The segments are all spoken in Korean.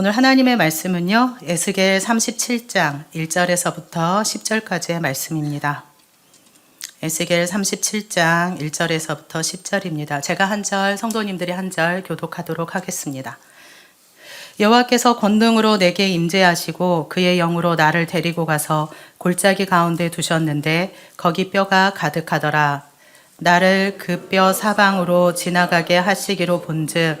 오늘 하나님의 말씀은요, 에스겔 37장 1절에서부터 10절까지의 말씀입니다. 에스겔 37장 1절에서부터 10절입니다. 제가 한 절, 성도님들이 한 절 교독하도록 하겠습니다. 여호와께서 권능으로 내게 임재하시고 그의 영으로 나를 데리고 가서 골짜기 가운데 두셨는데 거기 뼈가 가득하더라. 나를 그 뼈 사방으로 지나가게 하시기로 본즉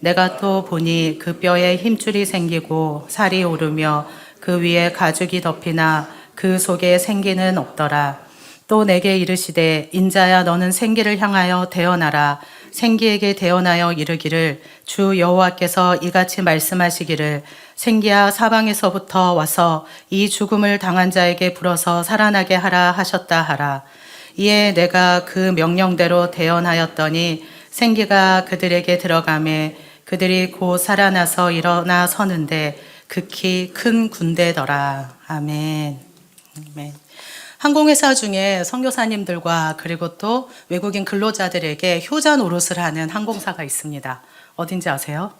내가 또 보니 그 뼈에 힘줄이 생기고 살이 오르며 그 위에 가죽이 덮이나 그 속에 생기는 없더라. 또 내게 이르시되 인자야 너는 생기를 향하여 대언하라. 생기에게 대언하여 이르기를 주 여호와께서 이같이 말씀하시기를 생기야 사방에서부터 와서 이 죽음을 당한 자에게 불어서 살아나게 하라 하셨다 하라. 이에 내가 그 명령대로 대언하였더니 생기가 그들에게 들어가매 그들이 곧 살아나서 일어나 서는데 극히 큰 군대더라. 아멘. 아멘. 항공회사 중에 선교사님들과 그리고 또 외국인 근로자들에게 효자 노릇을 하는 항공사가 있습니다. 어딘지 아세요?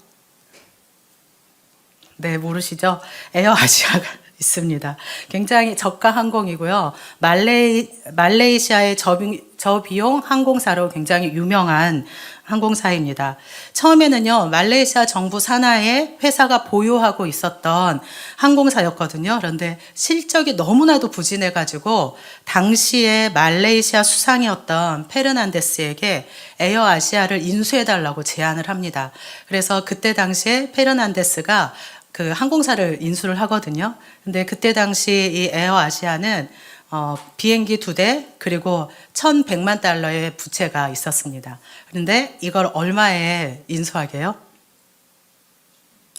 네, 모르시죠? 에어아시아가 있습니다. 굉장히 저가 항공이고요. 말레이, 말레이시아의 저비, 저비용 항공사로 굉장히 유명한 항공사입니다. 처음에는요, 말레이시아 정부 산하에 회사가 보유하고 있었던 항공사였거든요. 그런데 실적이 너무나도 부진해가지고, 당시에 말레이시아 수상이었던 페르난데스에게 에어 아시아를 인수해달라고 제안을 합니다. 그래서 그때 당시에 페르난데스가 그 항공사를 인수를 하거든요. 근데 그때 당시 이 에어 아시아는 어, 비행기 두 대, 그리고 1,100만 달러의 부채가 있었습니다. 그런데 이걸 얼마에 인수하게요?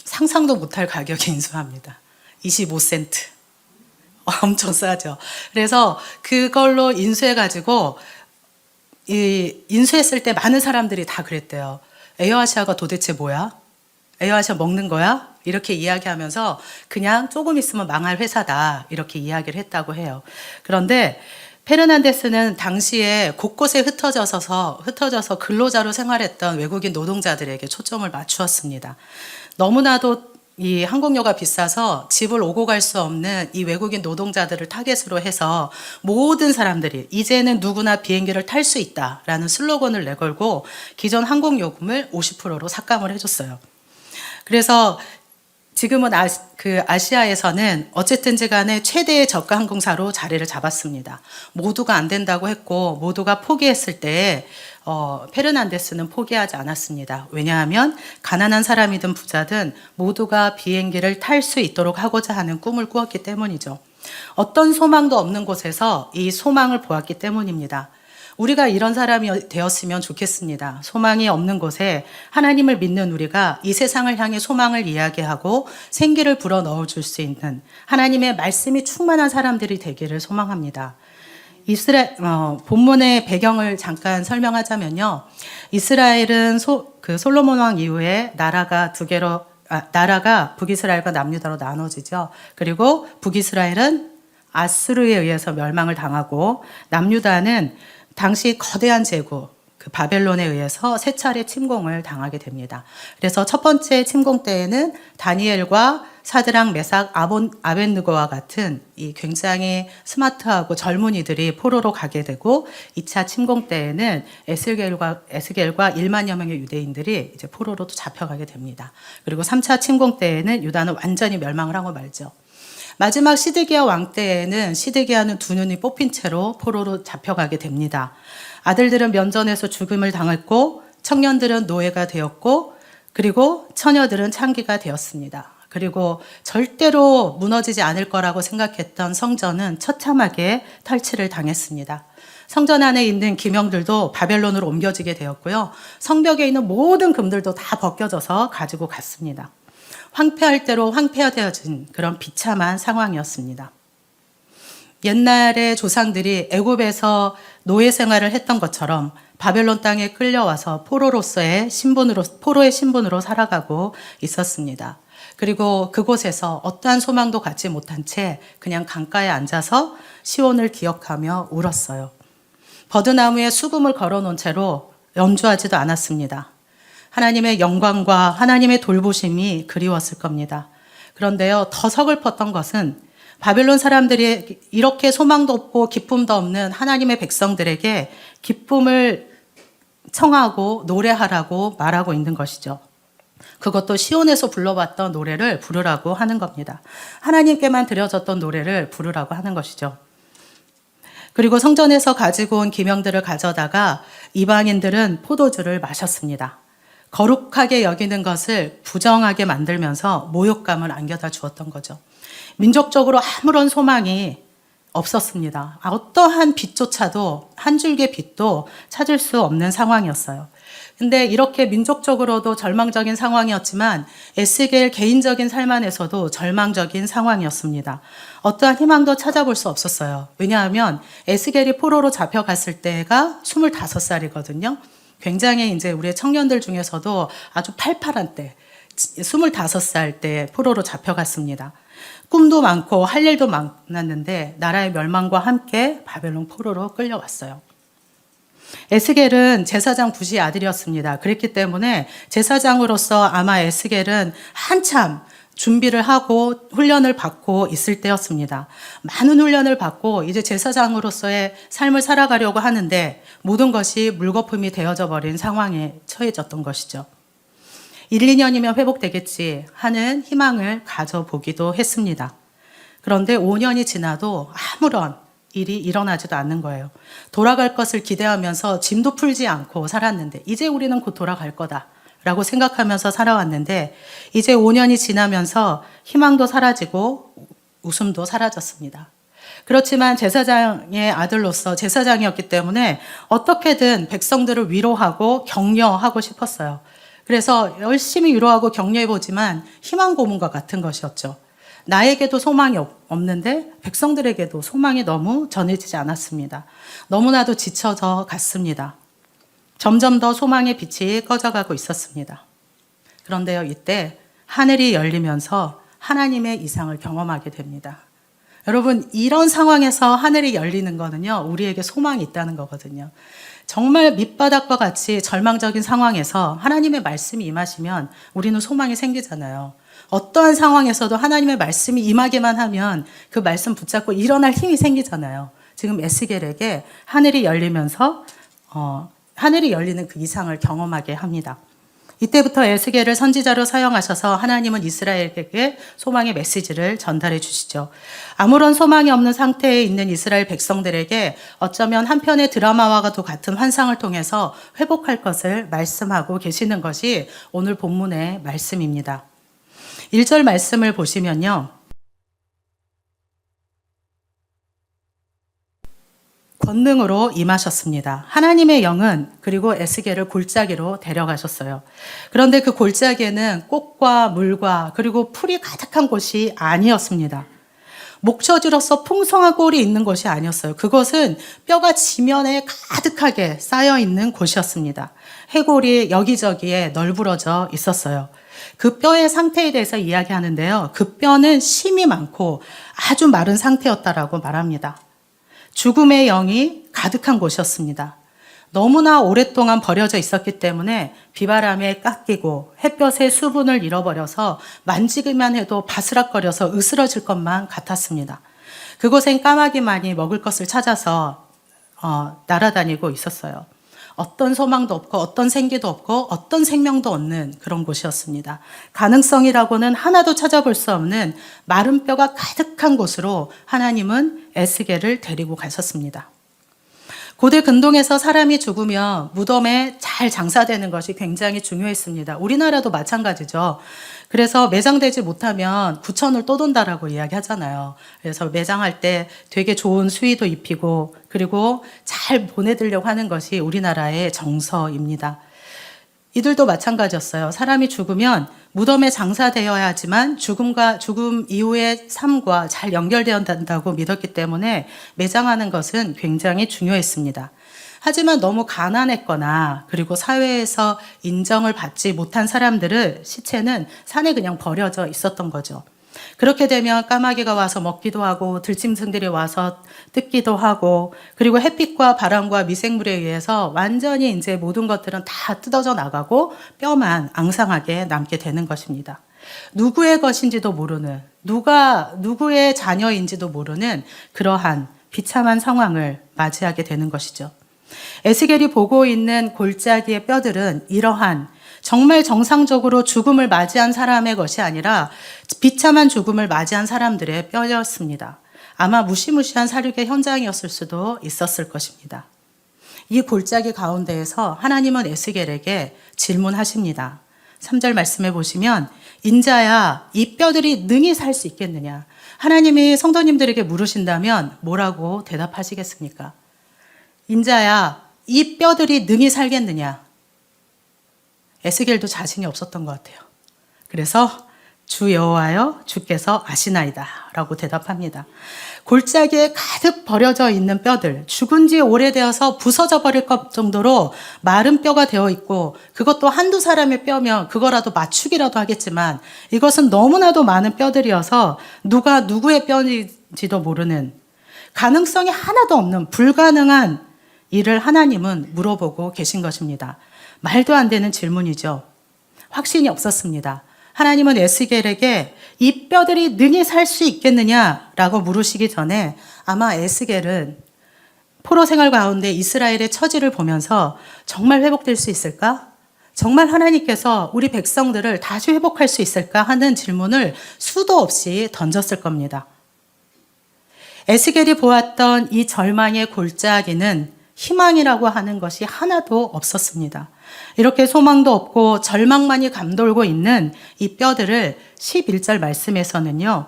상상도 못할 가격에 인수합니다. 25센트. 엄청 싸죠. 그래서 그걸로 인수해가지고, 이, 인수했을 때 많은 사람들이 다 그랬대요. 에어아시아가 도대체 뭐야? 에어아시아 먹는 거야? 이렇게 이야기하면서 그냥 조금 있으면 망할 회사다. 이렇게 이야기를 했다고 해요. 그런데 페르난데스는 당시에 곳곳에 흩어져서 흩어져서 근로자로 생활했던 외국인 노동자들에게 초점을 맞추었습니다. 너무나도 이 항공료가 비싸서 집을 오고 갈 수 없는 이 외국인 노동자들을 타겟으로 해서 모든 사람들이 이제는 누구나 비행기를 탈 수 있다라는 슬로건을 내걸고 기존 항공요금을 50%로 삭감을 해줬어요. 그래서 지금은 아, 그 아시아에서는 어쨌든지 간에 최대의 저가 항공사로 자리를 잡았습니다. 모두가 안 된다고 했고 모두가 포기했을 때 어, 페르난데스는 포기하지 않았습니다. 왜냐하면 가난한 사람이든 부자든 모두가 비행기를 탈 수 있도록 하고자 하는 꿈을 꾸었기 때문이죠. 어떤 소망도 없는 곳에서 이 소망을 보았기 때문입니다. 우리가 이런 사람이 되었으면 좋겠습니다. 소망이 없는 곳에 하나님을 믿는 우리가 이 세상을 향해 소망을 이야기하고 생기를 불어 넣어 줄 수 있는 하나님의 말씀이 충만한 사람들이 되기를 소망합니다. 이스라엘 어, 본문의 배경을 잠깐 설명하자면요. 이스라엘은 소, 그 솔로몬 왕 이후에 나라가 두 개로 아, 나라가 북이스라엘과 남유다로 나눠지죠. 그리고 북이스라엘은 아스르에 의해서 멸망을 당하고 남유다는 당시 거대한 제국 그 바벨론에 의해서 세 차례 침공을 당하게 됩니다. 그래서 첫 번째 침공 때에는 다니엘과 사드랑 메삭 아본 아벤느고와 같은 이 굉장히 스마트하고 젊은이들이 포로로 가게 되고 2차 침공 때에는 에스겔과 에스겔과 1만여 명의 유대인들이 이제 포로로 또 잡혀가게 됩니다. 그리고 3차 침공 때에는 유다는 완전히 멸망을 하고 말죠. 마지막 시드기야 왕 때에는 시드기야는 두 눈이 뽑힌 채로 포로로 잡혀가게 됩니다. 아들들은 면전에서 죽음을 당했고 청년들은 노예가 되었고 그리고 처녀들은 창기가 되었습니다. 그리고 절대로 무너지지 않을 거라고 생각했던 성전은 처참하게 탈취를 당했습니다. 성전 안에 있는 기명들도 바벨론으로 옮겨지게 되었고요. 성벽에 있는 모든 금들도 다 벗겨져서 가지고 갔습니다. 황폐할 대로 황폐화되어진 그런 비참한 상황이었습니다. 옛날에 조상들이 애굽에서 노예 생활을 했던 것처럼 바벨론 땅에 끌려와서 포로로서의 신분으로 포로의 신분으로 살아가고 있었습니다. 그리고 그곳에서 어떠한 소망도 갖지 못한 채 그냥 강가에 앉아서 시온을 기억하며 울었어요. 버드나무에 수금을 걸어 놓은 채로 연주하지도 않았습니다. 하나님의 영광과 하나님의 돌보심이 그리웠을 겁니다. 그런데요, 더 서글펐던 것은 바벨론 사람들이 이렇게 소망도 없고 기쁨도 없는 하나님의 백성들에게 기쁨을 청하고 노래하라고 말하고 있는 것이죠. 그것도 시온에서 불러봤던 노래를 부르라고 하는 겁니다. 하나님께만 드려졌던 노래를 부르라고 하는 것이죠. 그리고 성전에서 가지고 온 기명들을 가져다가 이방인들은 포도주를 마셨습니다. 거룩하게 여기는 것을 부정하게 만들면서 모욕감을 안겨다 주었던 거죠. 민족적으로 아무런 소망이 없었습니다. 어떠한 빛조차도 한 줄기 빛도 찾을 수 없는 상황이었어요. 근데 이렇게 민족적으로도 절망적인 상황이었지만 에스겔 개인적인 삶 안에서도 절망적인 상황이었습니다. 어떠한 희망도 찾아볼 수 없었어요. 왜냐하면 에스겔이 포로로 잡혀갔을 때가 25살이거든요. 굉장히 이제 우리 청년들 중에서도 아주 팔팔한 때, 25살 때 포로로 잡혀갔습니다. 꿈도 많고 할 일도 많았는데 나라의 멸망과 함께 바벨론 포로로 끌려왔어요. 에스겔은 제사장 부시 아들이었습니다. 그랬기 때문에 제사장으로서 아마 에스겔은 한참 준비를 하고 훈련을 받고 있을 때였습니다. 많은 훈련을 받고 이제 제사장으로서의 삶을 살아가려고 하는데 모든 것이 물거품이 되어져 버린 상황에 처해졌던 것이죠. 1, 2년이면 회복되겠지 하는 희망을 가져보기도 했습니다. 그런데 5년이 지나도 아무런 일이 일어나지도 않는 거예요. 돌아갈 것을 기대하면서 짐도 풀지 않고 살았는데 이제 우리는 곧 돌아갈 거다. 라고 생각하면서 살아왔는데 이제 5년이 지나면서 희망도 사라지고 웃음도 사라졌습니다. 그렇지만 제사장의 아들로서 제사장이었기 때문에 어떻게든 백성들을 위로하고 격려하고 싶었어요. 그래서 열심히 위로하고 격려해보지만 희망 고문과 같은 것이었죠. 나에게도 소망이 없는데 백성들에게도 소망이 너무 전해지지 않았습니다. 너무나도 지쳐져 갔습니다. 점점 더 소망의 빛이 꺼져가고 있었습니다. 그런데요, 이때 하늘이 열리면서 하나님의 이상을 경험하게 됩니다. 여러분, 이런 상황에서 하늘이 열리는 거는요, 우리에게 소망이 있다는 거거든요. 정말 밑바닥과 같이 절망적인 상황에서 하나님의 말씀이 임하시면 우리는 소망이 생기잖아요. 어떠한 상황에서도 하나님의 말씀이 임하게만 하면 그 말씀 붙잡고 일어날 힘이 생기잖아요. 지금 에스겔에게 하늘이 열리면서 어, 하늘이 열리는 그 이상을 경험하게 합니다. 이때부터 에스겔을 선지자로 사용하셔서 하나님은 이스라엘에게 소망의 메시지를 전달해 주시죠. 아무런 소망이 없는 상태에 있는 이스라엘 백성들에게 어쩌면 한편의 드라마와도 같은 환상을 통해서 회복할 것을 말씀하고 계시는 것이 오늘 본문의 말씀입니다. 1절 말씀을 보시면요. 권능으로 임하셨습니다. 하나님의 영은 그리고 에스겔을 골짜기로 데려가셨어요. 그런데 그 골짜기에는 꽃과 물과 그리고 풀이 가득한 곳이 아니었습니다. 목초지로서 풍성한 꼴이 있는 곳이 아니었어요. 그것은 뼈가 지면에 가득하게 쌓여 있는 곳이었습니다. 해골이 여기저기에 널브러져 있었어요. 그 뼈의 상태에 대해서 이야기하는데요. 그 뼈는 심이 많고 아주 마른 상태였다라고 말합니다. 죽음의 영이 가득한 곳이었습니다. 너무나 오랫동안 버려져 있었기 때문에 비바람에 깎이고 햇볕의 수분을 잃어버려서 만지기만 해도 바스락거려서 으스러질 것만 같았습니다. 그곳엔 까마귀만이 먹을 것을 찾아서 어, 날아다니고 있었어요. 어떤 소망도 없고 어떤 생기도 없고 어떤 생명도 없는 그런 곳이었습니다. 가능성이라고는 하나도 찾아볼 수 없는 마른 뼈가 가득한 곳으로 하나님은 에스겔을 데리고 가셨습니다. 고대 근동에서 사람이 죽으면 무덤에 잘 장사되는 것이 굉장히 중요했습니다. 우리나라도 마찬가지죠. 그래서 매장되지 못하면 구천을 떠돈다라고 이야기하잖아요. 그래서 매장할 때 되게 좋은 수의도 입히고 그리고 잘 보내드리려고 하는 것이 우리나라의 정서입니다. 이들도 마찬가지였어요. 사람이 죽으면 무덤에 장사되어야 하지만 죽음과 죽음 이후의 삶과 잘 연결되어야 한다고 믿었기 때문에 매장하는 것은 굉장히 중요했습니다. 하지만 너무 가난했거나 그리고 사회에서 인정을 받지 못한 사람들을 시체는 산에 그냥 버려져 있었던 거죠. 그렇게 되면 까마귀가 와서 먹기도 하고 들짐승들이 와서 뜯기도 하고 그리고 햇빛과 바람과 미생물에 의해서 완전히 이제 모든 것들은 다 뜯어져 나가고 뼈만 앙상하게 남게 되는 것입니다. 누구의 것인지도 모르는 누가 누구의 자녀인지도 모르는 그러한 비참한 상황을 맞이하게 되는 것이죠. 에스겔이 보고 있는 골짜기의 뼈들은 이러한 정말 정상적으로 죽음을 맞이한 사람의 것이 아니라 비참한 죽음을 맞이한 사람들의 뼈였습니다. 아마 무시무시한 사륙의 현장이었을 수도 있었을 것입니다. 이 골짜기 가운데에서 하나님은 에스겔에게 질문하십니다. 3절 말씀해 보시면 인자야 이 뼈들이 능히 살 수 있겠느냐? 하나님이 성도님들에게 물으신다면 뭐라고 대답하시겠습니까? 인자야 이 뼈들이 능히 살겠느냐? 에스겔도 자신이 없었던 것 같아요. 그래서 주 여호와여 주께서 아시나이다라고 대답합니다. 골짜기에 가득 버려져 있는 뼈들, 죽은 지 오래되어서 부서져 버릴 것 정도로 마른 뼈가 되어 있고 그것도 한두 사람의 뼈면 그거라도 맞추기라도 하겠지만 이것은 너무나도 많은 뼈들이어서 누가 누구의 뼈인지도 모르는 가능성이 하나도 없는 불가능한 일을 하나님은 물어보고 계신 것입니다. 말도 안 되는 질문이죠. 확신이 없었습니다. 하나님은 에스겔에게 이 뼈들이 능히 살 수 있겠느냐라고 물으시기 전에 아마 에스겔은 포로 생활 가운데 이스라엘의 처지를 보면서 정말 회복될 수 있을까? 정말 하나님께서 우리 백성들을 다시 회복할 수 있을까 하는 질문을 수도 없이 던졌을 겁니다. 에스겔이 보았던 이 절망의 골짜기는 희망이라고 하는 것이 하나도 없었습니다. 이렇게 소망도 없고 절망만이 감돌고 있는 이 뼈들을 11절 말씀에서는요,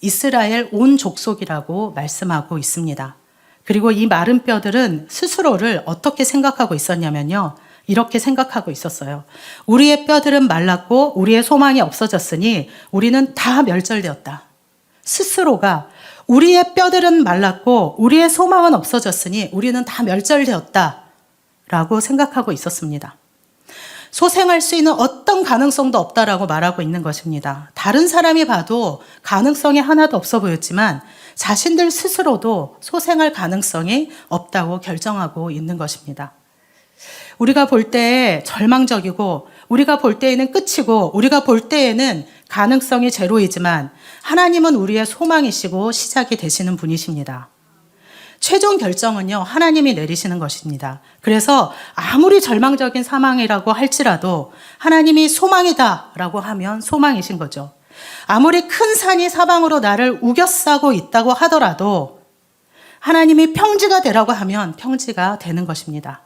이스라엘 온 족속이라고 말씀하고 있습니다. 그리고 이 마른 뼈들은 스스로를 어떻게 생각하고 있었냐면요. 이렇게 생각하고 있었어요. 우리의 뼈들은 말랐고 우리의 소망이 없어졌으니 우리는 다 멸절되었다. 스스로가 우리의 뼈들은 말랐고 우리의 소망은 없어졌으니 우리는 다 멸절되었다. 라고 생각하고 있었습니다. 소생할 수 있는 어떤 가능성도 없다라고 말하고 있는 것입니다. 다른 사람이 봐도 가능성이 하나도 없어 보였지만 자신들 스스로도 소생할 가능성이 없다고 결정하고 있는 것입니다. 우리가 볼 때에 절망적이고 우리가 볼 때에는 끝이고 우리가 볼 때에는 가능성이 제로이지만 하나님은 우리의 소망이시고 시작이 되시는 분이십니다. 최종 결정은요, 하나님이 내리시는 것입니다. 그래서 아무리 절망적인 사망이라고 할지라도 하나님이 소망이다 라고 하면 소망이신 거죠. 아무리 큰 산이 사방으로 나를 우겨싸고 있다고 하더라도 하나님이 평지가 되라고 하면 평지가 되는 것입니다.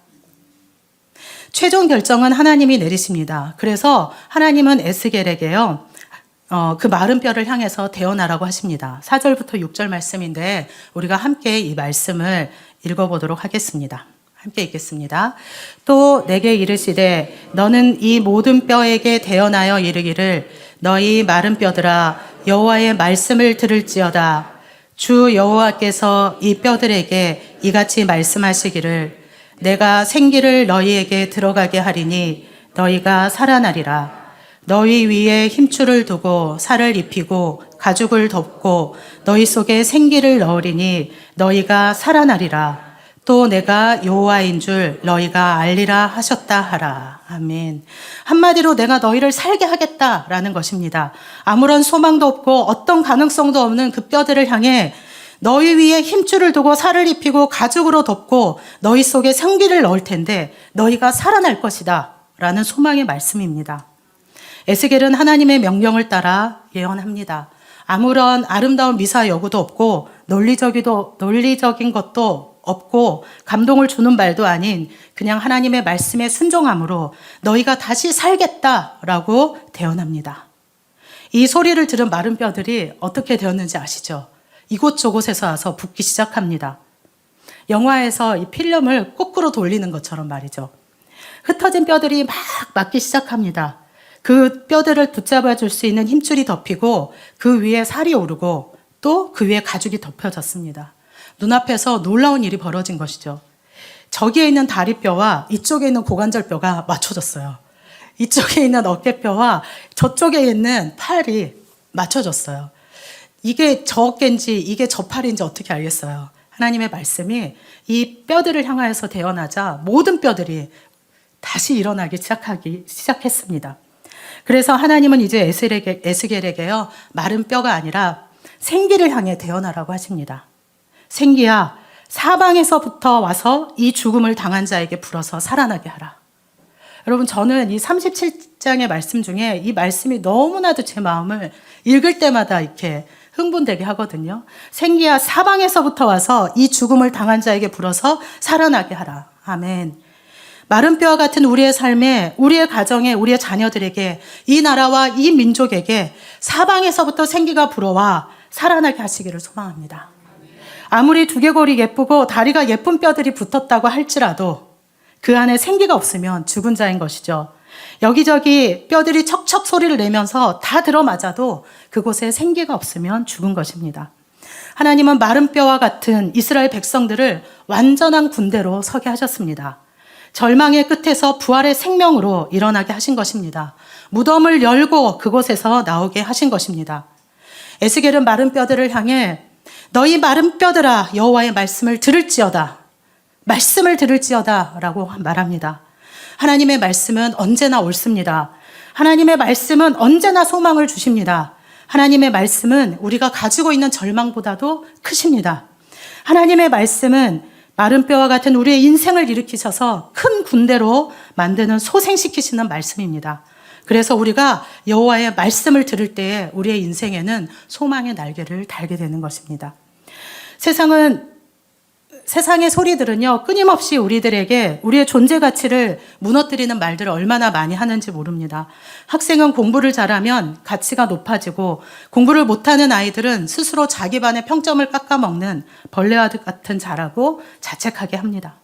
최종 결정은 하나님이 내리십니다. 그래서 하나님은 에스겔에게요, 어, 그 마른 뼈를 향해서 대어나라고 하십니다. 4절부터 6절 말씀인데 우리가 함께 이 말씀을 읽어보도록 하겠습니다. 함께 읽겠습니다. 또 내게 이르시되 너는 이 모든 뼈에게 대어나여 이르기를 너희 마른 뼈들아 여호와의 말씀을 들을지어다 주 여호와께서 이 뼈들에게 이같이 말씀하시기를 내가 생기를 너희에게 들어가게 하리니 너희가 살아나리라 너희 위에 힘줄을 두고 살을 입히고 가죽을 덮고 너희 속에 생기를 넣으리니 너희가 살아나리라. 또 내가 여호와인 줄 너희가 알리라 하셨다 하라. 아멘. 한마디로 내가 너희를 살게 하겠다라는 것입니다. 아무런 소망도 없고 어떤 가능성도 없는 그 뼈들을 향해 너희 위에 힘줄을 두고 살을 입히고 가죽으로 덮고 너희 속에 생기를 넣을 텐데 너희가 살아날 것이다. 라는 소망의 말씀입니다. 에스겔은 하나님의 명령을 따라 예언합니다. 아무런 아름다운 미사 여구도 없고 논리적이도 논리적인 것도 없고 감동을 주는 말도 아닌 그냥 하나님의 말씀에 순종함으로 너희가 다시 살겠다라고 대언합니다. 이 소리를 들은 마른 뼈들이 어떻게 되었는지 아시죠? 이곳저곳에서 와서 붓기 시작합니다. 영화에서 이 필름을 거꾸로 돌리는 것처럼 말이죠. 흩어진 뼈들이 막 맞기 시작합니다. 그 뼈들을 붙잡아 줄 수 있는 힘줄이 덮이고 그 위에 살이 오르고 또 그 위에 가죽이 덮여졌습니다. 눈앞에서 놀라운 일이 벌어진 것이죠. 저기에 있는 다리뼈와 이쪽에 있는 고관절뼈가 맞춰졌어요. 이쪽에 있는 어깨뼈와 저쪽에 있는 팔이 맞춰졌어요. 이게 저 어깨인지 이게 저 팔인지 어떻게 알겠어요? 하나님의 말씀이 이 뼈들을 향하여서 대언하자 모든 뼈들이 다시 일어나기 시작하기 시작했습니다. 그래서 하나님은 이제 에스겔에게, 에스겔에게요 마른 뼈가 아니라 생기를 향해 대언하라고 하십니다. 생기야 사방에서부터 와서 이 죽음을 당한 자에게 불어서 살아나게 하라. 여러분 저는 이 37장의 말씀 중에 이 말씀이 너무나도 제 마음을 읽을 때마다 이렇게 흥분되게 하거든요. 생기야 사방에서부터 와서 이 죽음을 당한 자에게 불어서 살아나게 하라. 아멘. 마른 뼈와 같은 우리의 삶에, 우리의 가정에, 우리의 자녀들에게, 이 나라와 이 민족에게 사방에서부터 생기가 불어와 살아나게 하시기를 소망합니다. 아무리 두개골이 예쁘고 다리가 예쁜 뼈들이 붙었다고 할지라도 그 안에 생기가 없으면 죽은 자인 것이죠. 여기저기 뼈들이 척척 소리를 내면서 다 들어맞아도 그곳에 생기가 없으면 죽은 것입니다. 하나님은 마른 뼈와 같은 이스라엘 백성들을 완전한 군대로 서게 하셨습니다. 절망의 끝에서 부활의 생명으로 일어나게 하신 것입니다. 무덤을 열고 그곳에서 나오게 하신 것입니다. 에스겔은 마른 뼈들을 향해 너희 마른 뼈들아 여호와의 말씀을 들을지어다. 말씀을 들을지어다라고 말합니다. 하나님의 말씀은 언제나 옳습니다. 하나님의 말씀은 언제나 소망을 주십니다. 하나님의 말씀은 우리가 가지고 있는 절망보다도 크십니다. 하나님의 말씀은 마른 뼈와 같은 우리의 인생을 일으키셔서 큰 군대로 만드는 소생시키시는 말씀입니다. 그래서 우리가 여호와의 말씀을 들을 때에 우리의 인생에는 소망의 날개를 달게 되는 것입니다. 세상은 세상의 소리들은요, 끊임없이 우리들에게 우리의 존재 가치를 무너뜨리는 말들을 얼마나 많이 하는지 모릅니다. 학생은 공부를 잘하면 가치가 높아지고 공부를 못하는 아이들은 스스로 자기 반의 평점을 깎아먹는 벌레와 같은 자라고 자책하게 합니다.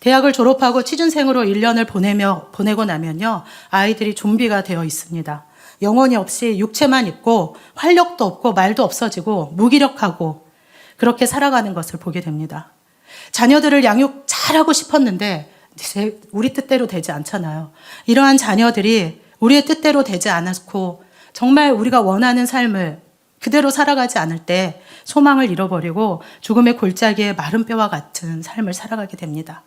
대학을 졸업하고 취준생으로 1년을 보내며, 보내고 나면요, 아이들이 좀비가 되어 있습니다. 영혼이 없이 육체만 있고 활력도 없고 말도 없어지고 무기력하고 그렇게 살아가는 것을 보게 됩니다. 자녀들을 양육 잘하고 싶었는데 우리 뜻대로 되지 않잖아요. 이러한 자녀들이 우리의 뜻대로 되지 않았고 정말 우리가 원하는 삶을 그대로 살아가지 않을 때 소망을 잃어버리고 죽음의 골짜기에 마른 뼈와 같은 삶을 살아가게 됩니다.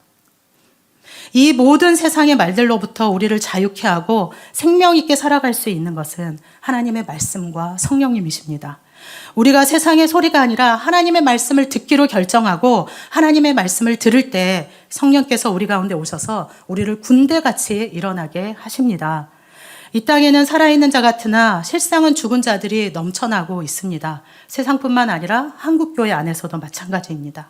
이 모든 세상의 말들로부터 우리를 자유케 하고 생명 있게 살아갈 수 있는 것은 하나님의 말씀과 성령님이십니다. 우리가 세상의 소리가 아니라 하나님의 말씀을 듣기로 결정하고 하나님의 말씀을 들을 때 성령께서 우리 가운데 오셔서 우리를 군대같이 일어나게 하십니다. 이 땅에는 살아있는 자 같으나 실상은 죽은 자들이 넘쳐나고 있습니다. 세상뿐만 아니라 한국교회 안에서도 마찬가지입니다.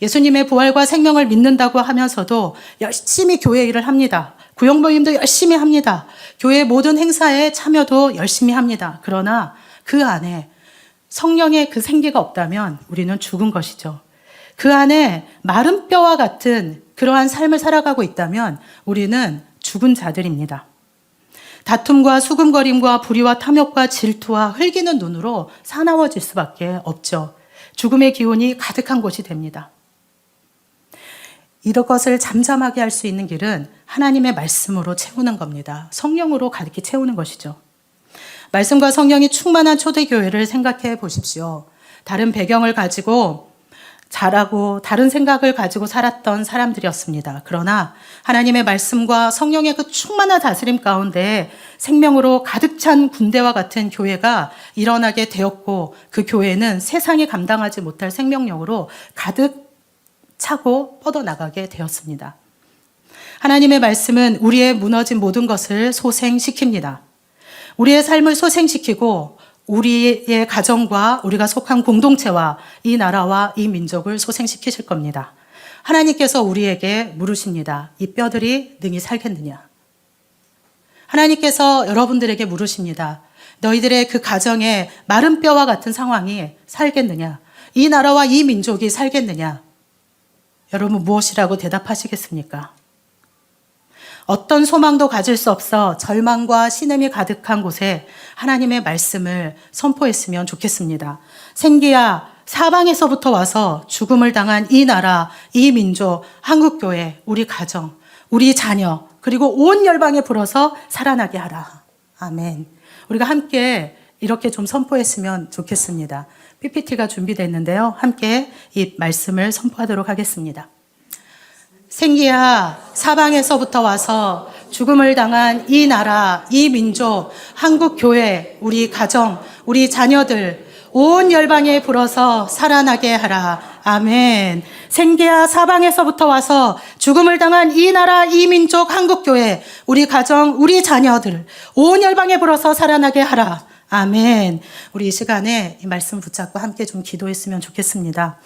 예수님의 부활과 생명을 믿는다고 하면서도 열심히 교회 일을 합니다. 구역모임도 열심히 합니다. 교회 모든 행사에 참여도 열심히 합니다. 그러나 그 안에 성령의 그 생기가 없다면 우리는 죽은 것이죠. 그 안에 마른 뼈와 같은 그러한 삶을 살아가고 있다면 우리는 죽은 자들입니다. 다툼과 수금거림과 불의와 탐욕과 질투와 흘기는 눈으로 사나워질 수밖에 없죠. 죽음의 기운이 가득한 곳이 됩니다. 이런 것을 잠잠하게 할 수 있는 길은 하나님의 말씀으로 채우는 겁니다. 성령으로 가득히 채우는 것이죠. 말씀과 성령이 충만한 초대교회를 생각해 보십시오. 다른 배경을 가지고 잘하고 다른 생각을 가지고 살았던 사람들이었습니다. 그러나 하나님의 말씀과 성령의 그 충만한 다스림 가운데 생명으로 가득 찬 군대와 같은 교회가 일어나게 되었고 그 교회는 세상이 감당하지 못할 생명력으로 가득 차고 뻗어나가게 되었습니다. 하나님의 말씀은 우리의 무너진 모든 것을 소생시킵니다. 우리의 삶을 소생시키고 우리의 가정과 우리가 속한 공동체와 이 나라와 이 민족을 소생시키실 겁니다. 하나님께서 우리에게 물으십니다. 이 뼈들이 능히 살겠느냐? 하나님께서 여러분들에게 물으십니다. 너희들의 그 가정에 마른 뼈와 같은 상황이 살겠느냐? 이 나라와 이 민족이 살겠느냐? 여러분 무엇이라고 대답하시겠습니까? 어떤 소망도 가질 수 없어 절망과 신음이 가득한 곳에 하나님의 말씀을 선포했으면 좋겠습니다. 생기야 사방에서부터 와서 죽음을 당한 이 나라, 이 민족, 한국교회, 우리 가정, 우리 자녀, 그리고 온 열방에 불어서 살아나게 하라. 아멘. 우리가 함께 이렇게 좀 선포했으면 좋겠습니다. PPT가 준비됐는데요. 함께 이 말씀을 선포하도록 하겠습니다. 생기야 사방에서부터 와서 죽음을 당한 이 나라, 이 민족, 한국 교회, 우리 가정, 우리 자녀들 온 열방에 불어서 살아나게 하라. 아멘. 생기야 사방에서부터 와서 죽음을 당한 이 나라, 이 민족, 한국 교회, 우리 가정, 우리 자녀들 온 열방에 불어서 살아나게 하라. 아멘. 우리 이 시간에 이 말씀 붙잡고 함께 좀 기도했으면 좋겠습니다.